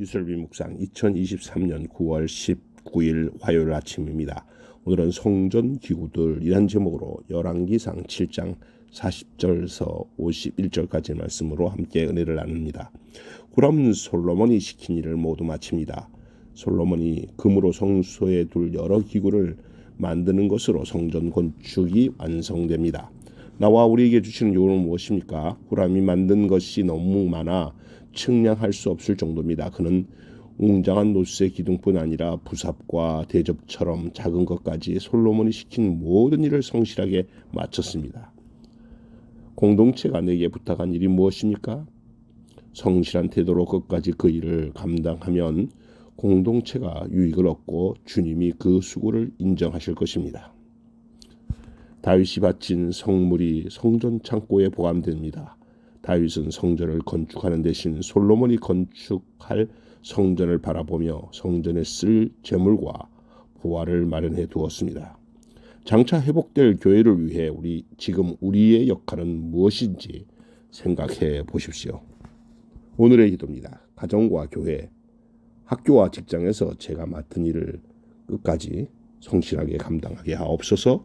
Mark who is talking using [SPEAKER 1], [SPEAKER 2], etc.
[SPEAKER 1] 유설비 묵상 2023년 9월 19일 화요일 아침입니다. 오늘은 성전 기구들이란 제목으로 열왕기상 7장 40절에서 51절까지 말씀으로 함께 은혜를 나눕니다. 후람 솔로몬이 시킨 일을 모두 마칩니다. 솔로몬이 금으로 성소에 둘 여러 기구를 만드는 것으로 성전 건축이 완성됩니다. 나와 우리에게 주시는 요구는 무엇입니까? 후람이 만든 것이 너무 많아 측량할 수 없을 정도입니다. 그는 웅장한 노스의 기둥뿐 아니라 부삽과 대접처럼 작은 것까지 솔로몬이 시킨 모든 일을 성실하게 마쳤습니다. 공동체가 내게 부탁한 일이 무엇입니까? 성실한 태도로 끝까지 그 일을 감당하면 공동체가 유익을 얻고 주님이 그 수고를 인정하실 것입니다. 다윗이 바친 성물이 성전 창고에 보관됩니다. 다윗은 성전을 건축하는 대신 솔로몬이 건축할 성전을 바라보며 성전에 쓸 재물과 보화를 마련해 두었습니다. 장차 회복될 교회를 위해 우리 지금 우리의 역할은 무엇인지 생각해 보십시오. 오늘의 기도입니다. 가정과 교회, 학교와 직장에서 제가 맡은 일을 끝까지 성실하게 감당하게 하옵소서.